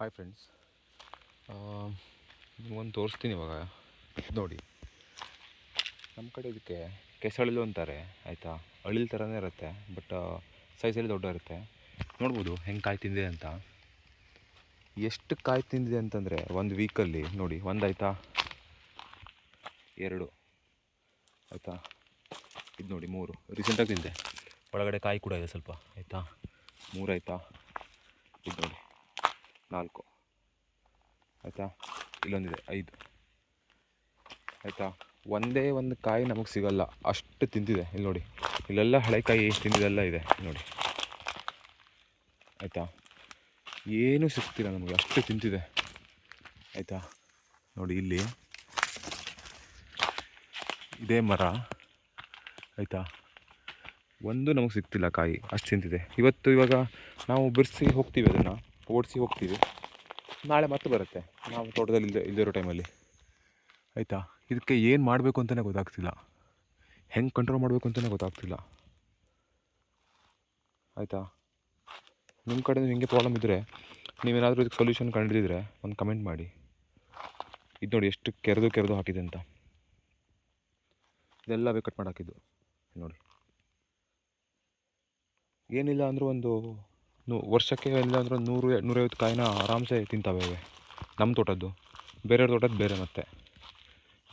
Hi friends ನಿಮಗೊಂದು ತೋರಿಸ್ತೀನಿ ಇವಾಗ. ನೋಡಿ. ನಮ್ಮ ಕಡೆ ಇದಕ್ಕೆ ಕೆಸಳಿಲು ಅಂತಾರೆ, ಆಯಿತಾ? ಅಳಿಲ್ ಥರನೇ ಇರುತ್ತೆ ಬಟ್ ಸೈಜಲ್ಲಿ ದೊಡ್ಡ ಇರುತ್ತೆ. ನೋಡ್ಬೋದು ಹೆಂಗೆ ಕಾಯಿ ತಿಂದಿದೆ ಅಂತ. ಎಷ್ಟು ಕಾಯಿ ತಿಂದಿದೆ ಅಂತಂದರೆ ಒಂದು ವೀಕಲ್ಲಿ ನೋಡಿ, ಒಂದು ಆಯಿತಾ? ಎರಡು. ಆಯಿತಾ? ಇದು ನೋಡಿ, ಮೂರು. ರೀಸೆಂಟಾಗಿ ತಿಂದೆ. ಒಳಗಡೆ ಕಾಯಿ ಕೂಡ ಇದೆ ಸ್ವಲ್ಪ, ಆಯಿತಾ? ಮೂರಾಯ್ತಾ ಇದು ನೋಡಿ. ನಾಲ್ಕು. ಆಯಿತಾ? ಇಲ್ಲೊಂದಿದೆ, ಐದು. ಆಯಿತಾ? ಒಂದೇ ಒಂದು ಕಾಯಿ ನಮಗೆ ಸಿಗಲ್ಲ. ಅಷ್ಟು ತಿಂತಿದೆ, ಇಲ್ಲಿ ನೋಡಿ. ಇಲ್ಲೆಲ್ಲ ಹಳೆ ಕಾಯಿ ತಿಂದಿದೆಲ್ಲ ಇದೆ ನೋಡಿ. ಆಯಿತಾ? ಏನೂ ಸಿಗ್ತಿಲ್ಲ ನಮಗೆ, ಅಷ್ಟು ತಿಂತಿದೆ. ಆಯಿತಾ? ನೋಡಿ, ಇಲ್ಲಿ ಇದೇ ಮರ. ಆಯಿತಾ? ಒಂದು ನಮಗೆ ಸಿಗ್ತಿಲ್ಲ ಕಾಯಿ, ಅಷ್ಟು ತಿಂತಿದೆ. ಇವತ್ತು ಇವಾಗ ನಾವು ಬಿಡಿಸಿ ಹೋಗ್ತೀವಿ ಅದನ್ನು. ಓಡಿಸಿ ಹೋಗ್ತೀವಿ. ನಾಳೆ ಮತ್ತೆ ಬರುತ್ತೆ. ನಾವು ತೋಟದಲ್ಲಿ ಇಲ್ಲದೆ ಇಲ್ಲದಿರೋ ಟೈಮಲ್ಲಿ ಆಯಿತಾ? ಇದಕ್ಕೆ ಏನು ಮಾಡಬೇಕು ಅಂತಲೇ ಗೊತ್ತಾಗ್ತಿಲ್ಲ. ಹೆಂಗೆ ಕಂಟ್ರೋಲ್ ಮಾಡಬೇಕು ಅಂತಲೇ ಗೊತ್ತಾಗ್ತಿಲ್ಲ. ಆಯಿತಾ? ನಿಮ್ಮ ಕಡೆ ಹಿಂಗೆ ಪ್ರಾಬ್ಲಮ್ ಇದ್ದರೆ ನೀವೇನಾದರೂ ಇದಕ್ಕೆ ಸೊಲ್ಯೂಷನ್ ಕಂಡಿದ್ದರೆ ಒಂದು ಕಮೆಂಟ್ ಮಾಡಿ. ಇದು ನೋಡಿ ಎಷ್ಟು ಕೆರೆದು ಕೆರೆದು ಹಾಕಿದೆ ಅಂತ. ಇದೆಲ್ಲ ಕಟ್ ಮಾಡಿ ಹಾಕಿದ್ದು. ನೋಡಿ. ಏನಿಲ್ಲ ಅಂದರೂ ಒಂದು ವರ್ಷಕ್ಕೆ ಇಲ್ಲ ಅಂದ್ರೆ ಒಂದು ನೂರು, ನೂರೈವತ್ತು ಕಾಯಿನ ಆರಾಮ್ಸೆ ತಿಂತಾವೆ ಇವೆ. ನಮ್ಮ ತೋಟದ್ದು. ಬೇರೆಯವ್ರ ತೋಟದ್ದು ಬೇರೆ ಮತ್ತೆ.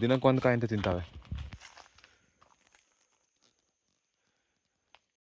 ದಿನಕ್ಕೆ ಒಂದು ಕಾಯಿ ಅಂತ ತಿಂತಾವೆ.